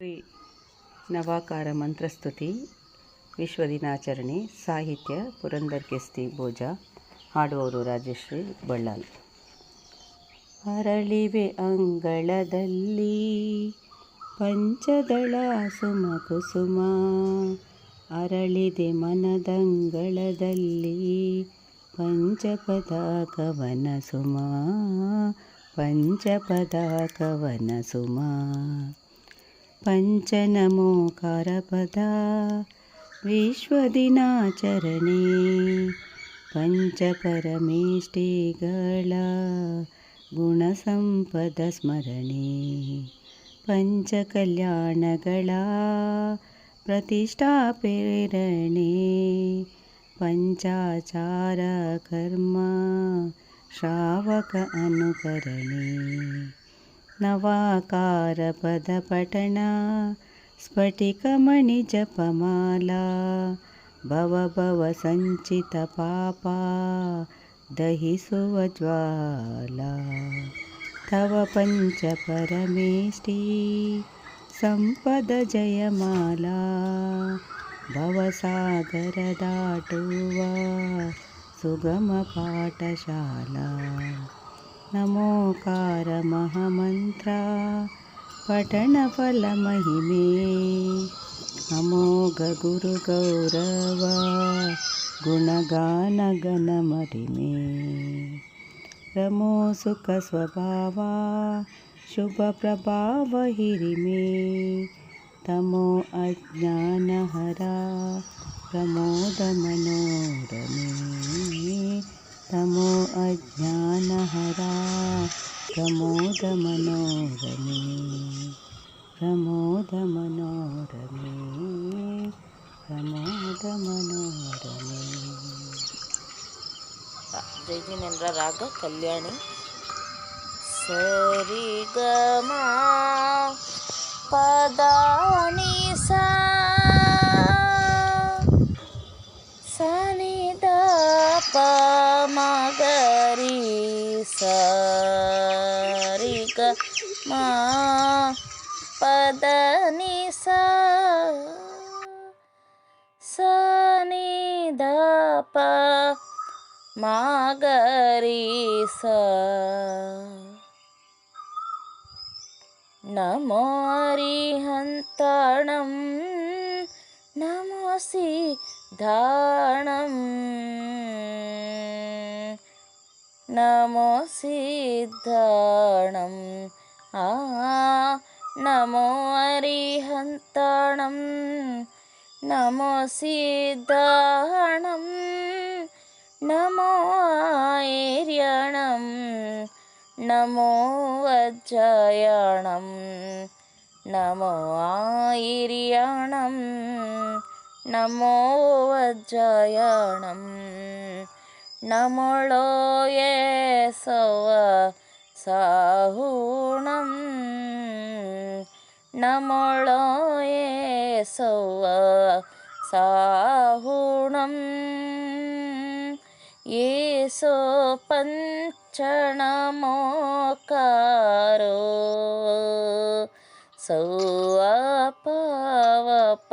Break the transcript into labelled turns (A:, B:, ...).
A: ಶ್ರೀ ನವಾಕಾರ ಮಂತ್ರಸ್ತುತಿ, ವಿಶ್ವ ದಿನಾಚರಣೆ, ಸಾಹಿತ್ಯ ಪುರಂದರ್ ಕೆಸ್ತಿ ಭೋಜ ಹಾಡುವವರು ರಾಜಶ್ರೀ ಬಳ್ಳಾಲ್ ಅರಳಿವೆ ಅಂಗಳದಲ್ಲಿ ಪಂಚದಳ ಸುಮ ಕುಸುಮ, ಅರಳಿದೆ ಮನದಂಗಳದಲ್ಲಿ ಪಂಚಪದ ಕವನ ಸುಮ ಪಂಚಪದ ಕವನ ಸುಮ. ಪಂಚನಮೋಕಾರ ಪದ ವಿಶ್ವದಿನಾಚರಣೆ ಪಂಚಪರಮೇಷ್ಠಿಗಳ ಗುಣಸಂಪದ ಸ್ಮರಣೆ ಪಂಚಕಲ್ಯಾಣಗಳ ಪ್ರತಿಷ್ಠಾ ಪ್ರೇರಣೆ ಪಂಚಾಚಾರ ಕರ್ಮ नवाकारपदपठना स्फटिकमणिजपमाला भव सञ्चितपापा दहि सुवज्वाला। तव पञ्चपरमेष्टि सम्पदजयमाला भवसागरदाटुवा सुगमपाठशाला। నమోకారమహమంత్ర పఠణఫలమహిమే అమోఘ గురు గౌరవ గుణగానగణమరిమే రమో సుఖ స్వభావా శుభప్రభావహిరిమే తమో అజ్ఞానహరా ప్రమోదమనోరమే. ಫಲ ಮಹಿಮೆ ಅಮೋಘ ಗುರು ಗೌರವ ಗುಣಗಾನ ಗಣ ಮರಿಮೆ ರಮೋ ಸುಖ ಸ್ವಭಾವ ಶುಭ ಪ್ರಭಾವ ಹಿರಿಮೆ ತಮೋ ಅಜ್ಞಾನ ಹರ ಪ್ರಮೋದ ಮನೋರಮೆ ತಮೋ ಅಜ್ಞಾನ ಹರ ಪ್ರಮೋದ ಮನೋರಮೆ ಪ್ರಮೋದ ಮನೋರಮೆ ಪ್ರಮೋದ ಮನೋರಮೆ
B: ಜೈಜಿನೇಂದ್ರ ರಾಗ ಕಲ್ಯಾಣಿ ಸರಿ ಗ ಮ సారిక మా పదని సా సని దప మాగరి సా. నమో హరిహంతాణం నమో సిద్ధాణం നമോ സിദ്ധാണം ആ നമോ അരിഹന്താണം നമോ സിദ്ധാണം നമോ ആര്യണം നമോ വജ്രയാണം നമോ ആയിര്യണം നമോ വജ്രയാണം നമളോയേസവ സാഹൂണം നമളോയേസവ സാഹൂണം യേസോ പഞ്ചണമോക്കാരോ സൗവ പാവപ്പണാസണോ